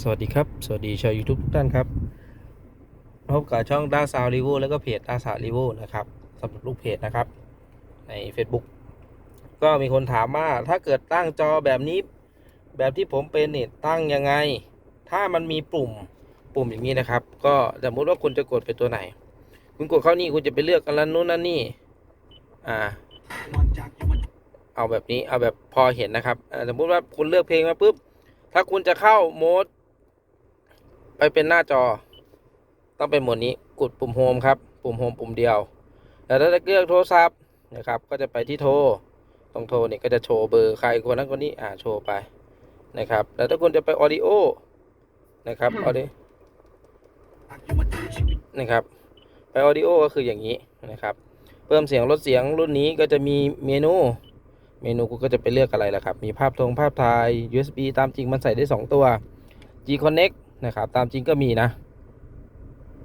สวัสดีครับ สวัสดีชาว YouTube ทุกท่านครับ พบกับช่องด้าซาวรีวิวแล้วก็เพจด้าซาวรีวิวนะครับสำหรับลูกเพจนะครับ ใน Facebook ก็มีคนถามว่าถ้าเกิดตั้งจอแบบนี้ แบบที่ผมเป็นเนี่ยตั้งยังไง ถ้ามันมีปุ่มปุ่มอย่างนี้นะครับ ก็สมมติว่าคุณจะกดไปตัวไหน คุณกดเข้านี่คุณจะไปเลือกกันแล้วนู้นนั่นนี่ อ่า เอาแบบนี้เอาแบบพอเห็นนะครับสมมติว่าคุณเลือกเพลงมาปุ๊บถ้าคุณจะเข้าโหมด ไปเป็นหน้าจอ ต้องเป็นโหมดนี้กดปุ่มโฮมครับ ปุ่มโฮมปุ่มเดียวแล้วถ้าจะเลือกโทรศัพท์นะครับ ก็จะไปที่โทร ตรงโทรเนี่ยก็จะโชว์เบอร์ใครคนนั้นคนนี้อ่าโชว์ไปนะครับ แล้วถ้าคุณจะไปออดิโอนะครับออดินะครับไปออดิโอก็คืออย่างนี้นะครับเพิ่มเสียงลดเสียงรุ่นนี้ก็จะมีเมนู เมนูกูก็จะไปเลือกอะไรล่ะครับ มีภาพทงภาพถ่าย USB ตามจริงมันใส่ได้ 2 ตัว G Connect นะครับ ตามจริงก็มีนะ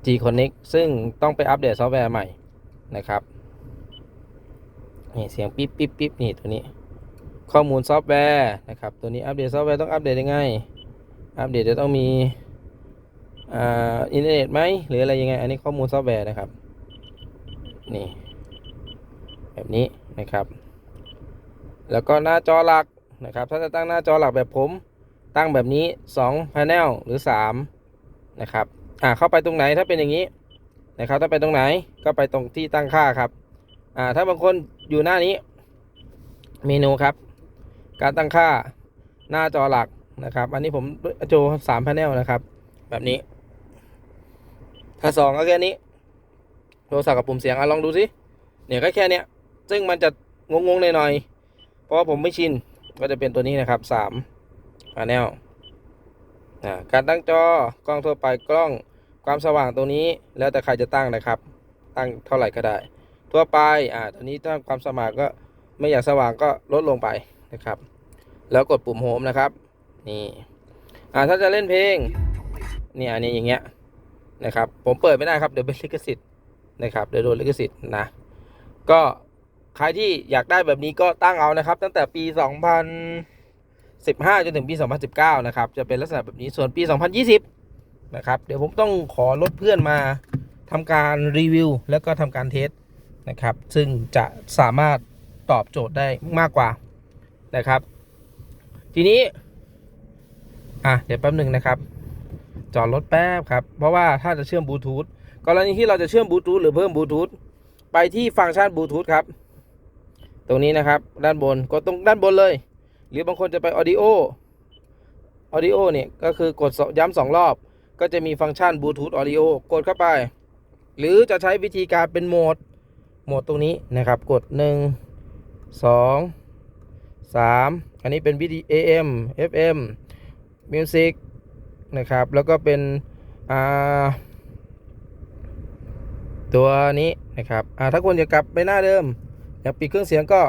G Connect ซึ่งต้องไปอัปเดตซอฟต์แวร์ใหม่นะครับนี่เสียงปิ๊บปิ๊บปิ๊บนี่ตัวนี้ ข้อมูลซอฟต์แวร์นะครับ ตัวนี้อัปเดตซอฟต์แวร์ต้องอัปเดตยังไง อัปเดตจะต้องมีอ่าอินเทอร์เน็ตไหมหรืออะไรยังไง อันนี้ข้อมูลซอฟต์แวร์นะครับ นี่ แบบนี้นะครับ แล้วก็หน้าจอหลักนะครับ ถ้าจะตั้งหน้าจอหลักแบบผม ตั้งแบบนี้2 panel หรือ 3 นะครับ อ่าเข้าไปตรงไหนถ้าเป็นอย่างนี้นะครับถ้าไปตรงไหนก็ไปตรงที่ตั้งค่าครับ อ่าถ้าบางคนอยู่หน้านี้ เมนูครับ การตั้งค่าหน้าจอหลักนะครับ อันนี้ผมโจสาม panel นะครับ แบบนี้ ถ้าสองก็แค่นี้ โทรศัพท์กับปุ่มเสียงอะลองดูสิเนี่ยก็แค่เนี้ย ซึ่งมันจะงงๆหน่อยๆเพราะว่าผมไม่ชินก็จะเป็นตัวนี้นะครับสาม พาแนลการตั้งจอกล้องทั่วไปกล้องความสว่างตรงนี้ แล้วแต่ใครจะตั้งนะครับ ตั้งเท่าไหร่ก็ได้ ทั่วไปอ่าตัวนี้ถ้าความสว่างก็ไม่อยากสว่างก็ลดลงไปนะครับ แล้วกดปุ่มโฮมนะครับนี่อ่าถ้าจะเล่นเพลงเนี่ยอันนี้อย่างเงี้ยนะครับผมเปิดไม่ได้ครับเดี๋ยวเป็นลิขสิทธิ์นะครับเดี๋ยวโดนลิขสิทธิ์นะก็ใครที่อยากได้แบบนี้ก็ตั้งเอานะครับ ตั้งแต่ปี 2015 จนถึงปี 2019 นะครับ จะเป็นลักษณะแบบนี้ ส่วนปี 2020 นะครับ เดี๋ยวผมต้องขอรถเพื่อนมาทำการรีวิว แล้วก็ทำการเทสนะครับ ซึ่งจะสามารถตอบโจทย์ได้มากกว่านะครับ ทีนี้ อะ เดี๋ยวแป๊บหนึ่งนะครับ จอดรถแป๊บครับ เพราะว่าถ้าจะเชื่อมบลูทูธ กรณีที่เราจะเชื่อมบลูทูธหรือเพิ่มบลูทูธ ไปที่ฟังก์ชันบลูทูธครับ ตรงนี้นะครับ ด้านบนกดตรงด้านบนเลย หรือบางคนจะไป Audio Audio เนี่ยก็คือกดย้ำสองรอบ ก็จะมีฟังก์ชันบลูทูธ Audio กดเข้าไป หรือจะใช้วิธีการเป็นโหมดโหมดตรงนี้นะครับ กด 1 2 3 อันนี้เป็นวิธี AM FM Music นะครับ แล้วก็เป็นตัวนี้นะครับถ้าคุณจะกลับไปหน้าเดิม อยากปิดเครื่องเสียงก็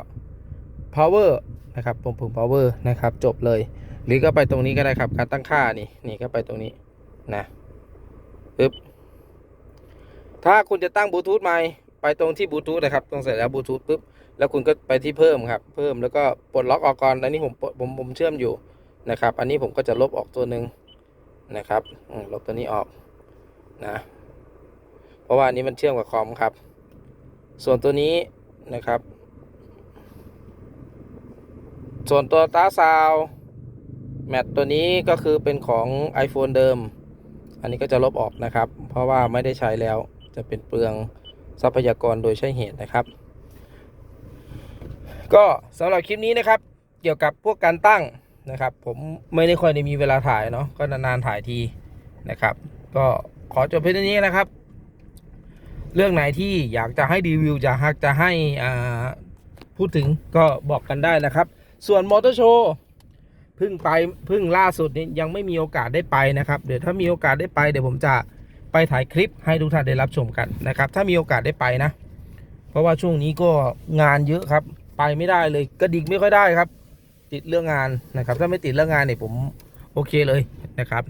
power นะครับปุ่มปุ่ม power นะครับ จบเลย หรือก็ไปตรงนี้ก็ได้ครับ การตั้งค่านี่ นี่ก็ไปตรงนี้นะปึ๊บ ถ้าคุณจะตั้งบลูทูธใหม่ ไปตรงที่บลูทูธนะครับ ตรงเสร็จแล้วบลูทูธปุ๊บ แล้วคุณก็ไปที่เพิ่มครับ เพิ่มแล้วก็ปลดล็อกออกก่อนอันนี้ผมผมผมเชื่อมอยู่นะครับ อันนี้ผมก็จะลบออกตัวหนึ่งนะครับอืมลบตัวนี้ออกนะ เพราะว่าอันนี้มันเชื่อมกับคอมครับ ส่วนตัวนี้นะครับ ส่วนตัวตาซาวแมตตัวนี้ก็คือเป็นของ iPhone เดิม อันนี้ก็จะลบออกนะครับ เพราะว่าไม่ได้ใช้แล้วจะเป็นเปลืองทรัพยากรโดยใช่เหตุนะครับ ก็สำหรับคลิปนี้นะครับ เกี่ยวกับพวกการตั้งนะครับ ผมไม่ได้ค่อยได้มีเวลาถ่ายเนาะก็นานๆถ่ายทีนะครับ ก็ขอจบเพียงเท่านี้นะครับ เรื่องไหนที่อยากจะให้รีวิวจะฮักจะให้พูดถึงก็บอกกันได้นะครับ ส่วนมอเตอร์โชว์เพิ่งไปเพิ่งล่าสุดนี้ยังไม่มีโอกาสได้ไปนะครับ เดี๋ยวถ้ามีโอกาสได้ไปเดี๋ยวผมจะไปถ่ายคลิปให้ทุกท่านได้รับชมกันนะครับ ถ้ามีโอกาสได้ไปนะ เพราะว่าช่วงนี้ก็งานเยอะครับ ไปไม่ได้เลยกระดิกไม่ค่อยได้ครับ ติดเรื่องงานนะครับ ถ้าไม่ติดเรื่องงานเนี่ยผมโอเคเลยนะครับ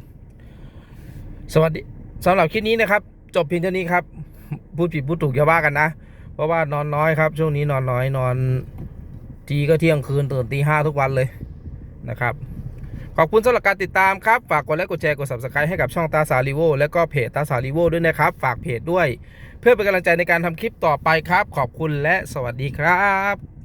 สวัสดีสำหรับคลิปนี้นะครับ จบเพียงเท่านี้ครับพูดผิดพูดถูกอย่าว่ากันนะ เพราะว่านอนน้อยครับ ช่วงนี้นอนน้อยนอน ทีก็เที่ยงคืนตื่นตีห้าทุกวันเลยนะครับ ขอบคุณสำหรับการติดตามครับ ฝากกดไลค์กดแชร์กด subscribe ให้กับช่องตาสาลิโวและก็เพจตาสาลิโวด้วยนะครับ ฝากเพจด้วย เพื่อเป็นกำลังใจในการทำคลิปต่อไปครับ ขอบคุณและสวัสดีครับ